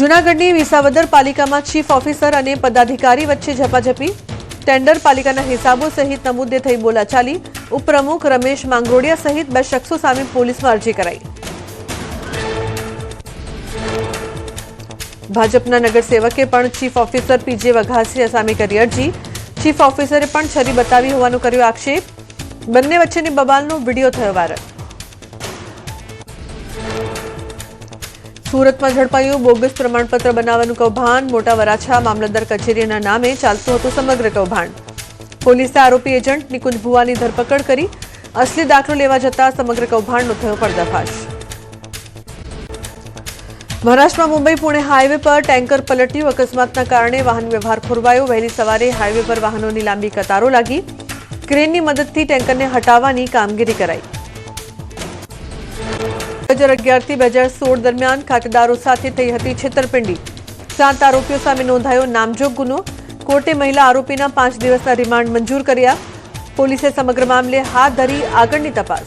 જૂનાગઢની વિસાવદર પાલિકામાં chief officer અને પદાધિકારી વચ્ચે ઝપાઝપી. ટેન્ડર પાલિકાના હિસાબો સહિતના મુદ્દે થઈ બોલાચાલી. ઉપપ્રમુખ રમેશ માંગરોડિયા સહિત બે શખ્સો સામે પોલીસમાં અરજી કરાઈ. ભાજપના નગરસેવકે પણ ચીફ ઓફિસર પીજે વઘાસિયા સામે કરી અરજી. ચીફ ઓફિસરે પણ છરી બતાવી હોવાનો કર્યો આક્ષેપ. બંને વચ્ચેની બબાલનો વીડિયો થયો વાયરલ. સુરતમાં ઝડપાયું બોગસ પ્રમાણપત્ર બનાવવાનું કૌભાંડ. મોટા વરાછા મામલતદાર કચેરીના નામે ચાલતું હતું સમગ્ર કૌભાંડ. પોલીસે આરોપી એજન્ટ નિકુંજ ભુવાની ધરપકડ કરી અસલી દાખલો લેવા જતા સમગ્ર કૌભાંડનો થયો પર્દાફાશ. મહારાષ્ટ્રમાં મુંબઈ પુણે હાઈવે પર ટેન્કર પલટ્યું. અકસ્માતના કારણે વાહન વ્યવહાર ખોરવાયો. વહેલી સવારે હાઈવે પર વાહનોની લાંબી કતારો લાગી. ક્રેનની મદદથી ટેન્કરને હટાવવાની કામગીરી કરાઈ. બે હજાર અગિયારથી બે હજાર સોળ દરમિયાન ખાતેદારો સાથે થઈ હતી છેતરપિંડી. સાત આરોપીઓ સામે નોંધાયો નામજોગ ગુનો. કોર્ટે મહિલા આરોપીના પાંચ દિવસના રિમાન્ડ મંજૂર કર્યા. પોલીસે સમગ્ર મામલે હાથ ધરી આગળની તપાસ.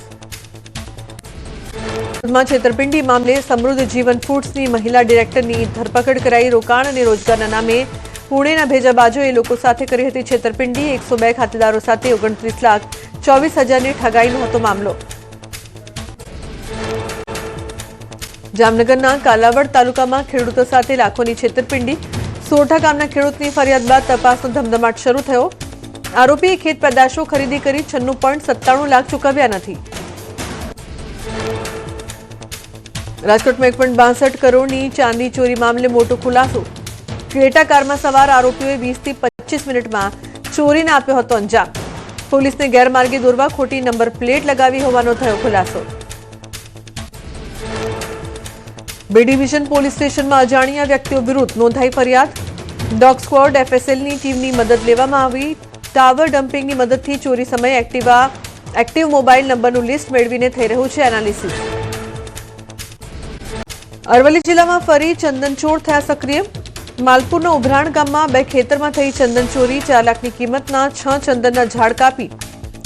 છેતરપિંડી મામલે સમૃદ્ધ જીવન ફૂડ્સની મહિલા ડિરેક્ટરની ધરપકડ કરાઈ રોકાણ અને રોજગારના નામે પુણેના ભેજાબાજોએ લોકો સાથે કરી હતી છેતરપિંડી. એકસો બે ખાતેદારો સાથે ઓગણત્રીસ લાખ ચોવીસ હજારની ઠગાઈનો હતો મામલો. જામનગરના કાલાવડ તાલુકામાં ખેડૂતો સાથે લાખોની છેતરપિંડી. સોરઠા ગામના ખેડૂતની ફરિયાદ બાદ તપાસનો ધમધમાટ શરૂ થયો. આરોપીએ ખેત પેદાશો ખરીદી કરી છન્નું પોઈન્ટ સત્તાણું લાખ ચૂકવ્યા નથી. રાજકોટમાં એક પોઈન્ટ બાસઠ કરોડની ચાંદી ચોરી મામલે મોટો ખુલાસો. ક્રેટા કારમાં સવાર આરોપીઓએ વીસથી પચીસ મિનિટમાં ચોરીને આપ્યો હતો અંજામ. પોલીસને ગેરમાર્ગે દોરવા ખોટી નંબર પ્લેટ લગાવી હોવાનો થયો ખુલાસો. બી ડિવિઝન પોલીસ સ્ટેશનમાં અજાણ્યા વ્યક્તિઓ વિરુદ્ધ નોંધાઈ ફરિયાદ. ડોગ સ્ક્વોડ એફએસએલની ટીમની મદદ લેવામાં આવી. ટાવર ડમ્પિંગની મદદથી ચોરી સમયે એક્ટિવા, એક્ટિવ મોબાઈલ નંબરનું લિસ્ટ મેળવીને થઈ રહ્યું છે એનાલિસિસ. અરવલ્લી જિલ્લામાં ફરી ચંદનચોર થયા સક્રિય. માલપુરના ઉભરાણ ગામમાં બે ખેતરમાં થઈ ચંદન ચોરી, ચાર લાખની કિંમતના છ ચંદનના ઝાડ કાપી.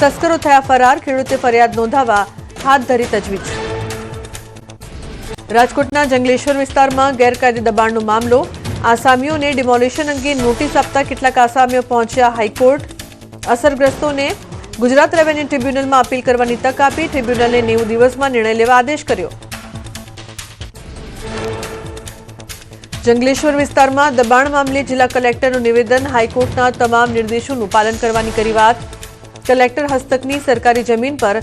તસ્કરો થયા ફરાર, ખેડૂતે ફરિયાદ નોંધાવા હાથ ધરી તજવીજ. રાજકોટના જંગલેશ્વર વિસ્તારમાં ગેરકાયદે દબાણનો મામલો. આસામીઓને ડિમોલિશન અંગે નોટિસ આપતા કેટલાક આસામીઓ પહોંચ્યા હાઈકોર્ટ. અસરગ્રસ્તોને ગુજરાત રેવન્યુ ટ્રિબ્યુનલમાં અપીલ કરવાની તક આપી ટ્રિબ્યુનલે નેવું દિવસમાં નિર્ણય લેવા આદેશ કર્યો. જંગલેશ્વર વિસ્તારમાં દબાણ મામલે જિલ્લા કલેક્ટરનું નિવેદન, હાઈકોર્ટના તમામ નિર્દેશોનું પાલન કરવાની કરી વાત. કલેક્ટર હસ્તકની સરકારી જમીન પર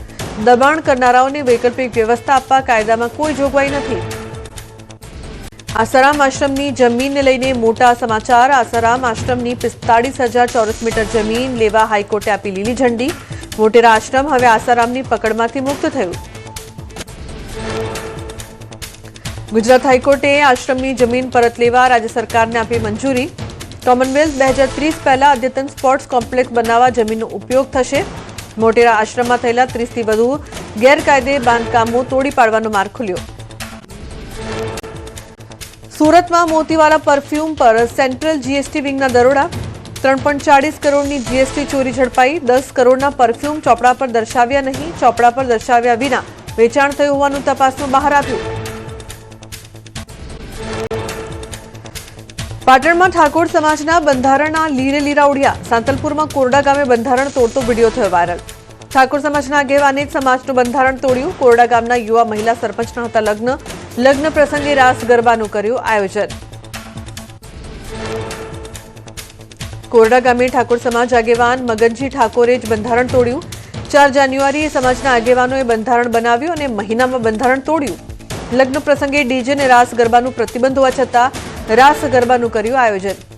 દબાણ કરનારાઓને વૈકલ્પિક વ્યવસ્થા આપવા કાયદામાં કોઈ જોગવાઈ નથી. આસારામ આશ્રમની જમીનને લઈને મોટા સમાચાર. આસારામ આશ્રમની પિસ્તાળીસ હજાર ચોરસ મીટર જમીન લેવા હાઈકોર્ટે આપી લીલી ઝંડી. મોટેરા આશ્રમ હવે આસારામની પકડમાંથી મુક્ત થયું. ગુજરાત હાઈકોર્ટે આશ્રમની જમીન પરત લેવા રાજ્ય સરકારને આપી મંજૂરી. કોમનવેલ્થ બે હજાર ત્રીસ પહેલા અદ્યતન સ્પોર્ટ્સ કોમ્પ્લેક્સ બનાવવા જમીનનો ઉપયોગ થશે. મોટેરા આશ્રમમાં થયેલા ત્રીસથી વધુ ગેરકાયદે બાંધકામો તોડી પાડવાનો માર્ગ ખુલ્યો. સુરતમાં મોતીવાલા પરફ્યુમ પર સેન્ટ્રલ જીએસટી વિંગના દરોડા. ત્રણ પોઈન્ટ ચાળીસ કરોડની જીએસટી ચોરી ઝડપાઈ. દસ કરોડના પરફ્યુમ ચોપડા પર દર્શાવ્યા નહીં, ચોપડા પર દર્શાવ્યા વિના વેચાણ થયું હોવાનું તપાસમાં બહાર આવ્યું. પાટણમાં ઠાકોર સમાજના બંધારણના લીરે લીરા ઉડ્યા સાંતલપુરમાં કોરડા ગામે બંધારણ તોડતો વીડિયો થયો વાયરલ. ઠાકોર સમાજના આગેવાને જ સમાજનું બંધારણ તોડ્યું. કોરડા ગામના યુવા મહિલા સરપંચના હતા લગ્ન. લગ્ન પ્રસંગે રાસ ગરબાનું કર્યું આયોજન. કોરડા ગામે ઠાકોર સમાજ આગેવાન મગનજી ઠાકોરે જ બંધારણ તોડ્યું. ચાર જાન્યુઆરીએ સમાજના આગેવાનોએ બંધારણ બનાવ્યું અને મહિનામાં બંધારણ તોડ્યું. લગ્ન પ્રસંગે ડીજે અને રાસ ગરબાનું પ્રતિબંધ હોવા છતાં રાસ ગરબાનું કર્યું આયોજન.